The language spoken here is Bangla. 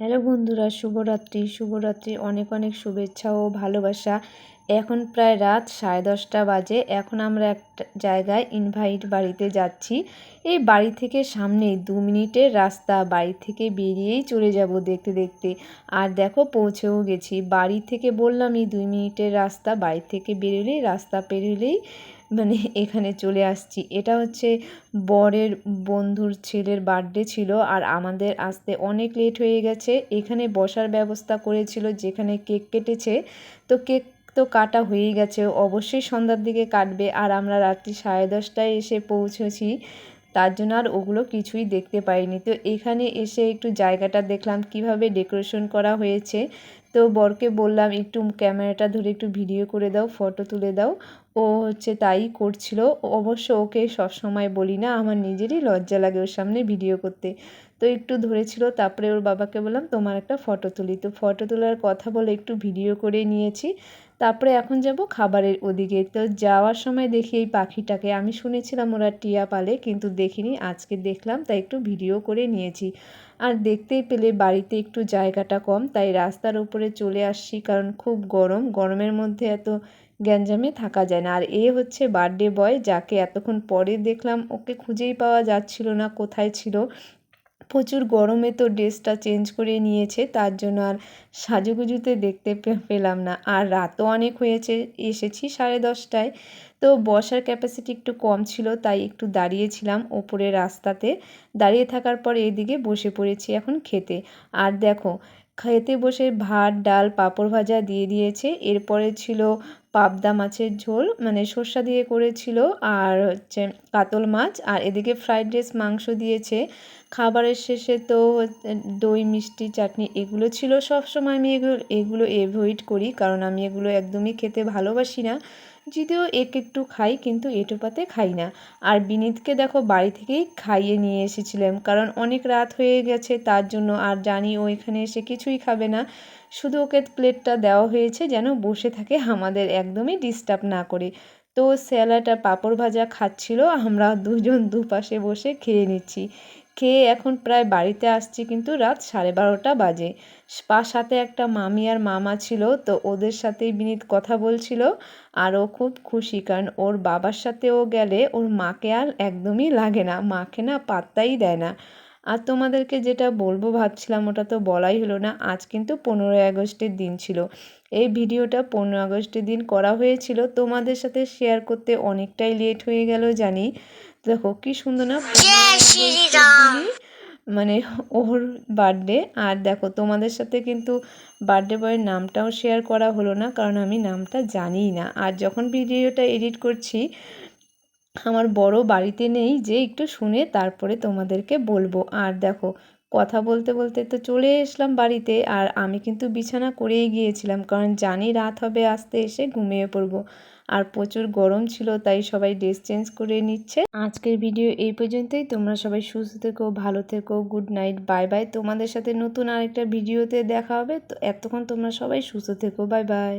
হ্যালো বন্ধুরা শুভরাত্রি। শুভরাত্রি অনেক অনেক শুভেচ্ছা ও ভালোবাসা। এখন প্রায় রাত সাড়ে দশটা বাজে। এখন আমরা একটা জায়গায় ইনভাইট বাড়িতে যাচ্ছি। এই বাড়ি থেকে সামনেই দু মিনিটের রাস্তা। বাড়ি থেকে বেরিয়েই চলে যাব দেখতে দেখতে। আর দেখো পৌঁছেও গেছি। বাড়ি থেকে বললাম এই দুই মিনিটের রাস্তা। বাড়ি থেকে বেরোলেই রাস্তা পেরোলেই মানে এখানে চলে আসছি। এটা হচ্ছে বরের বন্ধুর ছেলের বার্থডে ছিল। আর আমাদের আসতে অনেক লেট হয়ে গেছে। এখানে বসার ব্যবস্থা করেছিল যেখানে কেক কেটেছে। তো কেক তো কাটা হয়েই গেছে। অবশ্যই সন্ধ্যার দিকে কাটবে আর আমরা রাত্রি সাড়ে দশটায় এসে পৌঁছেছি, তার জন্য আর ওগুলো কিছুই দেখতে পাইনি। তো এখানে এসে একটু জায়গাটা দেখলাম, কীভাবে ডেকোরেশন করা হয়েছে। তো বরকে বললাম, একটু ক্যামেরাটা ধরে একটু ভিডিও করে দাও, ফটো তুলে দাও। ও হচ্ছে তাই করছিল। অবশ্য ওকে সবসময় বলি না, আমার নিজেরই লজ্জা লাগে ওর সামনে ভিডিও করতে। তো একটু ধরেছিল, তারপরে ওর বাবাকে বললাম, তোমার একটা ফটো তুলি। তো ফটো তোলার কথা বলে একটু ভিডিও করে নিয়েছি। তারপরে এখন যাব খাবারের ওদিকে। তো যাওয়ার সময় দেখি এই পাখিটাকে। আমি শুনেছিলাম ওরা টিয়া পালে, কিন্তু দেখিনি। আজকে দেখলাম, তাই একটু ভিডিও করে নিয়েছি। আর দেখতেই পেলে বাড়িতে একটু জায়গাটা কম, তাই রাস্তার উপরে চলে আসছি কারণ খুব গরম। গরমের মধ্যে এত গ্যাঞ্জামে থাকা যায় না। আর এ হচ্ছে বার্থডে বয় যাকে এতক্ষণ পরে দেখলাম, ওকে খুঁজেই পাওয়া যাচ্ছিল না, কোথায় ছিল। প্রচুর গরমে তো ড্রেসটা চেঞ্জ করে নিয়েছে, তার জন্য আর সাজুগুজুতে দেখতে পেলাম না। আর রাতও অনেক হয়েছে, এসেছি সাড়ে দশটায়। তো বসার ক্যাপাসিটি একটু কম ছিল, তাই একটু দাঁড়িয়েছিলাম ওপরে রাস্তাতে। দাঁড়িয়ে থাকার পর এদিকে বসে পড়েছি এখন খেতে। আর দেখো খেতে বসে ভাত, ডাল, পাঁপড় ভাজা দিয়ে দিয়েছে। এরপরে ছিল পাবদা মাছের ঝোল মানে সর্ষা দিয়ে করেছিল আর হচ্ছে কাতল মাছ। আর এদিকে ফ্রাইড রাইস মাংস দিয়েছে। খাবারের শেষে তো দই, মিষ্টি, চাটনি এগুলো ছিল। সব সময় আমি এগুলো এগুলো এভয়েড করি কারণ আমি এগুলো একদমই খেতে ভালোবাসি না। যদিও এক একটু খাই, কিন্তু এটোপাতে খাই না। আর বিনীতকে দেখো বাড়ি থেকেই খাইয়ে নিয়ে এসেছিলাম, কারণ অনেক রাত হয়ে গেছে, তার জন্য আর জানি ও এখানে এসে কিছুই খাবে না। শুধু ওকে প্লেটটা দেওয়া হয়েছে যেন বসে থাকে, আমাদের একদমই ডিস্টার্ব না করে। তো স্যালাড আর পাঁপড় ভাজা খাচ্ছিল, আমরা দুজন দুপাশে বসে খেয়ে নিচ্ছি। খেয়ে এখন প্রায় বাড়িতে আসছি কিন্তু রাত সাড়ে বারোটা বাজে। পা সাথে একটা মামি আর মামা ছিল তো ওদের সাথেই বিনীত কথা বলছিল আর ও খুব খুশি কারণ ওর বাবার সাথেও গেলে ওর মাকে আর একদমই লাগে না, মাকে না পাত্তাই দেয় না। আর তোমাদেরকে যেটা বলব ভাবছিলাম ওটা তো বলাই হলো না, আজ কিন্তু পনেরোই আগস্টের দিন ছিল। এই ভিডিওটা পনেরো আগস্টের দিন করা হয়েছিল। তোমাদের সাথে শেয়ার করতে অনেকটাই লেট হয়ে গেল জানি। দেখো কি সুন্দর না মানে ওর বার্থডে আর দেখো তোমাদের সাথে কিন্তু বার্থডে বয়ের নামটাও শেয়ার করা হলো না কারণ আমি নামটা জানি না। আর যখন ভিডিওটা এডিট করছি আমার বড় বাড়িতে নেই যে একটু শুনে তারপরে তোমাদেরকে বলব। আর দেখো কথা বলতে বলতে তো চলে এসলাম বাড়িতে আর আমি কিন্তু বিছানা করেই গিয়েছিলাম কারণ জানি রাত হবে আসতে এসে ঘুমিয়ে পড়ব। আর প্রচুর গরম ছিল তাই সবাই ড্রেস চেঞ্জ করে নিচ্ছে। আজকের ভিডিও এই পর্যন্তই। তোমরা সবাই সুস্থ থেকো, ভালো থেকো গুড নাইট বাই বাই তোমাদের সাথে নতুন আরেকটা ভিডিওতে দেখা হবে। তো এতক্ষণ তোমরা সবাই সুস্থ থেকো বাই বাই